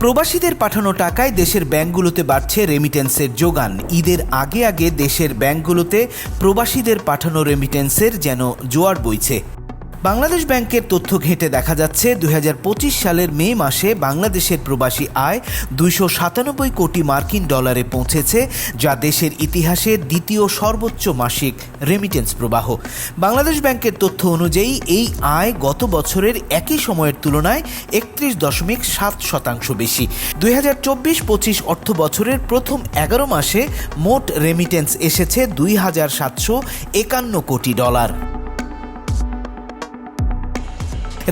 প্রবাসীদের পাঠানো টাকায় দেশের ব্যাংকগুলোতে বাড়ছে রেমিটেন্সের যোগান। ঈদের আগে আগে দেশের ব্যাংকগুলোতে প্রবাসীদের পাঠানো রেমিটেন্সের যেন জোয়ার বইছে। বাংলাদেশ ব্যাংকের তথ্য ঘেঁটে দেখা যাচ্ছে, দুই হাজার পঁচিশ সালের মে মাসে বাংলাদেশের প্রবাসী আয় দুইশো সাতানব্বই কোটি মার্কিন ডলারে পৌঁছেছে, যা দেশের ইতিহাসে দ্বিতীয় সর্বোচ্চ মাসিক রেমিটেন্স প্রবাহ। বাংলাদেশ ব্যাংকের তথ্য অনুযায়ী, এই আয় গত বছরের একই সময়ের তুলনায় একত্রিশ দশমিক সাত শতাংশ বেশি। দুই হাজার চব্বিশ পঁচিশ অর্থ বছরের প্রথম এগারো মাসে মোট রেমিটেন্স এসেছে দুই হাজার সাতশো একান্ন কোটি ডলার।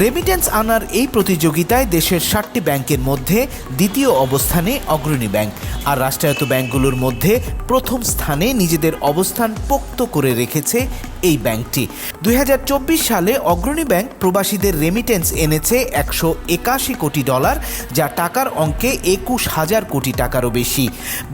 রেমিটেন্স আনার এই প্রতিযোগিতায় দেশের ষাটটি ব্যাংকের মধ্যে দ্বিতীয় অবস্থানে অগ্রণী ব্যাংক। আর রাষ্ট্রায়ত্ত ব্যাংকগুলোর মধ্যে প্রথম স্থানে নিজেদের অবস্থান পোক্ত করে রেখেছে এই ব্যাংকটি। দু হাজার চব্বিশ সালে অগ্রণী ব্যাংক প্রবাসীদের রেমিটেন্স এনেছে একশো একাশি কোটি ডলার, যা টাকার অঙ্কে একুশ হাজার কোটি টাকারও বেশি।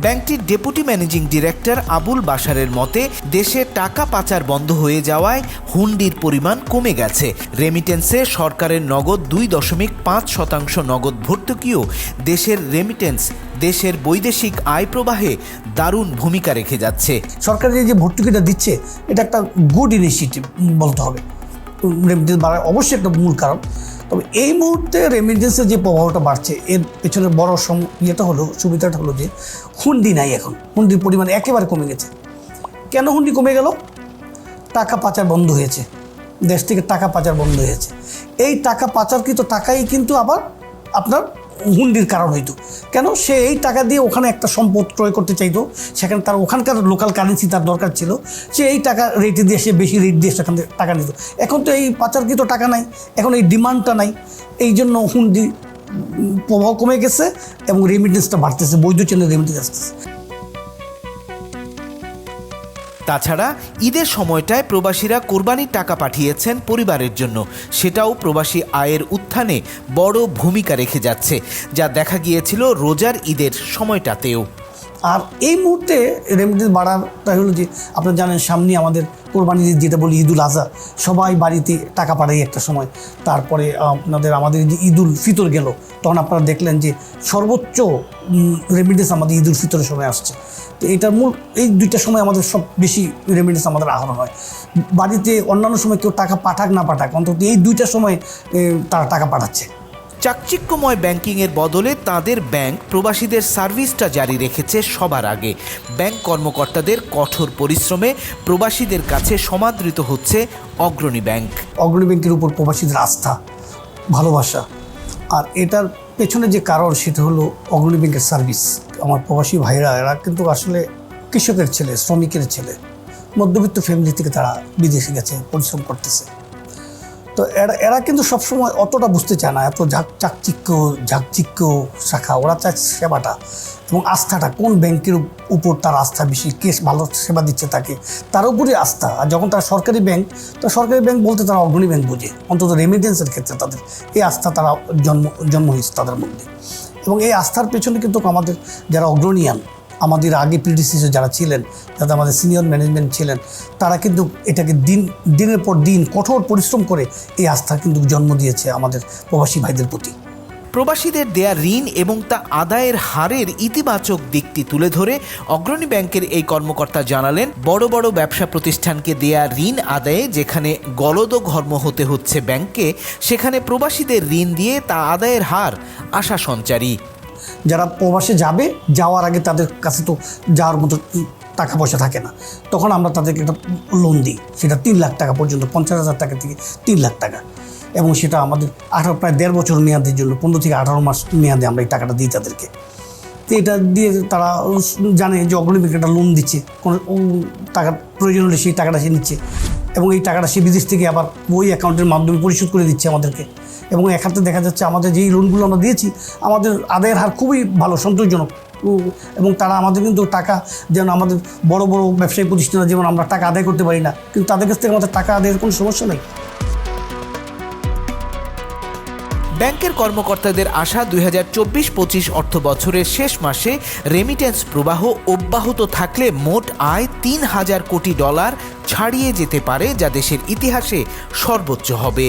ব্যাংকটির ডেপুটি ম্যানেজিং ডিরেক্টর আবুল বাশারের মতে, দেশে টাকা পাচার বন্ধ হয়ে যাওয়ায় হুন্ডির পরিমাণ কমে গেছে। রেমিটেন্সে সরকারের নগদ দুই দশমিক পাঁচ শতাংশ নগদ ভর্তুকিও দেশের রেমিটেন্স দেশের বৈদেশিক আয় প্রবাহে দারুণ ভূমিকা রেখে যাচ্ছে। সরকার যে ভর্তুকিটা দিচ্ছে, এটা একটা গুড ইনিশিয়েটিভ বলতে হবে। রেমিটেন্স বাড়ার অবশ্যই একটা মূল কারণ। তবে এই মুহূর্তে রেমিটেন্সের যে প্রভাবটা বাড়ছে, এর পেছনে বড় সম ইয়েটা হলো, সুবিধাটা হলো যে, হুন্ডি নাই এখন। হুন্ডির পরিমাণ একেবারে কমে গেছে। কেন হুন্ডি কমে গেল? টাকা পাচার বন্ধ হয়েছে। দেশ থেকে টাকা পাচার বন্ধ হয়েছে। এই টাকা পাচারকৃত টাকাই কিন্তু আবার আপনার হুন্ডির কারণ হইতো। কেন? সে এই টাকা দিয়ে ওখানে একটা সম্পদ ক্রয় করতে চাইতো। সেখানে তার ওখানকার লোকাল কারেন্সি তার দরকার ছিল। সে এই টাকা রেটে দিয়ে সে বেশি রেট দিয়ে সেখান থেকে টাকা নিত। এখন তো এই পাচারকৃত টাকা নাই। এখন এই ডিমান্ডটা নাই। এই জন্য হুন্ডি প্রভাব কমে গেছে এবং রেমিটেন্সটা বাড়তেছে। বৈধ চেনের রেমিটেন্স আসতেছে। তাছাড়া ঈদের সময়টায় প্রবাসীরা কোরবানির টাকা পাঠিয়েছেন পরিবারের জন্য। সেটাও প্রবাসী আয়ের উত্থানে বড় ভূমিকা রেখে যাচ্ছে, যা দেখা গিয়েছিল রোজার ঈদের সময়টাতেও। আর এই মুহূর্তে রেমিটেন্স বাড়ারটা হলো যে, আপনারা জানেন সামনে আমাদের কোরবানি ঈদ, যেটা বলি ঈদুল আজহা, সবাই বাড়িতে টাকা পাঠাই একটা সময়। তারপরে আপনাদের আমাদের যে ঈদুল ফিতর গেল, তখন আপনারা দেখলেন যে সর্বোচ্চ রেমিটেন্স আমাদের ঈদুল ফিতরের সময় আসছে। তো এটার মূল, এই দুইটা সময় আমাদের সব বেশি রেমিটেন্স আমাদের আহরণ হয়। বাড়িতে অন্যান্য সময় কেউ টাকা পাঠাক না পাঠাক, অন্তত এই দুইটা সময় তারা টাকা পাঠাচ্ছে। চাকচিক্যময় ব্যাংকিংয়ের বদলে তাদের ব্যাংক প্রবাসীদের সার্ভিসটা জারি রেখেছে সবার আগে। ব্যাংক কর্মকর্তাদের কঠোর পরিশ্রমে প্রবাসীদের কাছে সমাদৃত হচ্ছে অগ্রণী ব্যাংক। অগ্রণী ব্যাংকের উপর প্রবাসীদের আস্থা, ভালোবাসা, আর এটার পেছনে যে কারণ সেটা হলো অগ্রণী ব্যাংকের সার্ভিস। আমার প্রবাসী ভাইরা এরা কিন্তু আসলে কৃষকের ছেলে, শ্রমিকের ছেলে। মধ্যবিত্ত ফ্যামিলি থেকে তারা বিদেশে গেছে, পরিশ্রম করতেছে। তো এরা এরা কিন্তু সবসময় অতটা বুঝতে চায় না। এত ঝাক চাকচিক্য ঝাকচিক্য শাখা, ওরা চায় সেবাটা এবং আস্থাটা, কোন ব্যাংকের উপর তার আস্থা বেশি কেস ভালো সেবা দিচ্ছে তাকে, তার উপরে আস্থা। আর যখন তারা সরকারি ব্যাংক, তো সরকারি ব্যাংক বলতে তারা অগ্রণী ব্যাংক বুঝে, অন্তত রেমিটেন্সের ক্ষেত্রে তাদের। এই আস্থা তারা জন্ম জন্ম হয়েছে তাদের মধ্যে। এবং এই আস্থার পেছনে কিন্তু আমাদের যারা অগ্রণীয়ান আমাদের আগে পিডিসিসে যারা ছিলেন যাতে আমাদের সিনিয়র ম্যানেজমেন্ট ছিলেন, তারা কিন্তু এটাকে দিন, দিনের পর দিন কঠোর পরিশ্রম করে এই আস্থা কিন্তু জন্ম দিয়েছে আমাদের প্রবাসী ভাইদের প্রতি। প্রবাসীদের দেয়া ঋণ এবং তা আদায়ের হারের ইতিবাচক দিকটি তুলে ধরে অগ্রণী ব্যাংকের এই কর্মকর্তা জানালেন, বড় বড় ব্যবসা প্রতিষ্ঠানকে দেয়া ঋণ আদায়ে যেখানে গলদঘর্ম হতে হচ্ছে ব্যাংকে, সেখানে প্রবাসীদের ঋণ দিয়ে তা আদায়ের হার আশা সঞ্চারী। যারা প্রবাসে যাবে, যাওয়ার আগে তাদের কাছে তো যাওয়ার মতো টাকা পয়সা থাকে না। তখন আমরা তাদেরকে একটা লোন দিই। সেটা তিন লাখ টাকা পর্যন্ত, পঞ্চাশ হাজার টাকা থেকে তিন লাখ টাকা। এবং সেটা আমাদের আঠারো, প্রায় দেড় বছর মেয়াদের জন্য, পনেরো থেকে আঠারো মাস মেয়াদে আমরা এই টাকাটা দিই তাদেরকে। তো এটা দিয়ে তারা জানে যে অগ্রণী ব্যাংক একটা লোন দিচ্ছে। কোনো ও টাকা প্রয়োজন হলে সেই টাকাটা সে নিচ্ছে। এবং এই টাকাটা সে বিদেশ থেকে আবার ওই অ্যাকাউন্টের মাধ্যমে পরিশোধ করে দিচ্ছে আমাদেরকে। এবং এখানে দেখা যাচ্ছে আমাদের যেই লোনগুলো আমরা দিয়েছি, আমাদের আদায়ের হার খুবই ভালো, সন্তোষজনক। এবং তারা আমাদের কিন্তু টাকা যেন আমাদের বড় বড় ব্যবসায়ী প্রতিষ্ঠানে যেমন আমরা টাকা আদায় করতে পারি না, কিন্তু তাদের কাছ থেকে আমাদের টাকা আদায়ের কোনো সমস্যা নেই। ব্যাংকের কর্মকর্তাদের আশা দুই হাজার চব্বিশ পঁচিশ অর্থ বছরের শেষ মাসে রেমিটেন্স প্রবাহ অব্যাহত থাকলে মোট আয় তিন হাজার কোটি ডলার ছাড়িয়ে যেতে পারে যা দেশের ইতিহাসে সর্বোচ্চ হবে।